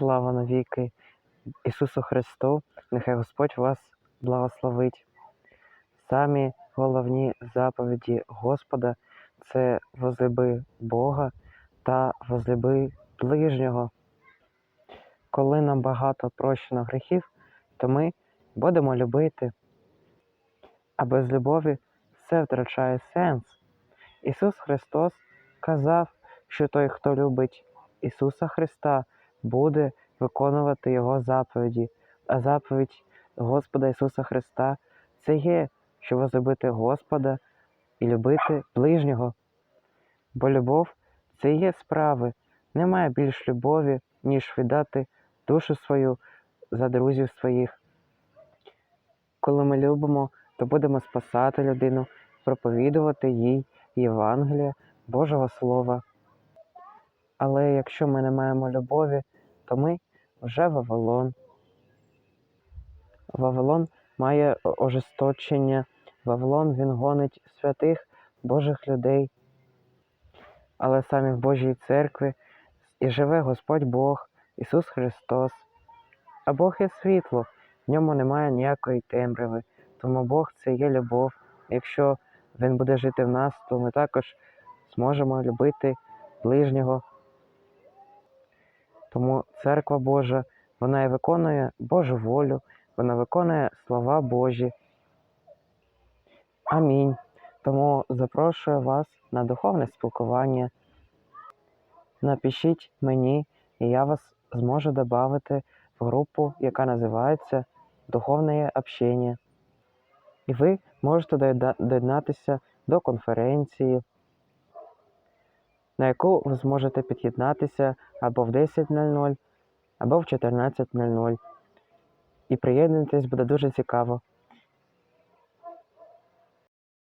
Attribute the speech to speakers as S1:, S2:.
S1: Слава навіки Ісусу Христу, нехай Господь вас благословить. Самі головні заповіді Господа це возлюби Бога та возлюби ближнього. Коли нам багато прощено гріхів, то ми будемо любити, а без любові все втрачає сенс. Ісус Христос казав, що той, хто любить Ісуса Христа, буде виконувати Його заповіді, а заповідь Господа Ісуса Христа це є, що возлюбити Господа і любити ближнього. Бо любов це є справи. Немає більш любові, ніж віддати душу свою за друзів своїх. Коли ми любимо, то будемо спасати людину, проповідувати їй Євангелія Божого Слова. Але якщо ми не маємо любові, то ми вже Вавилон. Вавилон має ожесточення, Вавилон він гонить святих Божих людей. Але самі в Божій церкві і живе Господь Бог, Ісус Христос. А Бог є світло, в ньому немає ніякої темряви, тому Бог це є любов. Якщо Він буде жити в нас, то ми також зможемо любити ближнього. Тому церква Божа, вона і виконує Божу волю, вона виконує слова Божі. Амінь. Тому запрошую вас на духовне спілкування. Напишіть мені, і я вас зможу додати в групу, яка називається Духовне общення. І ви можете доєднатися до конференції, на яку ви зможете під'єднатися або в 10.00, або в 14.00. І приєднуйтесь, буде дуже цікаво.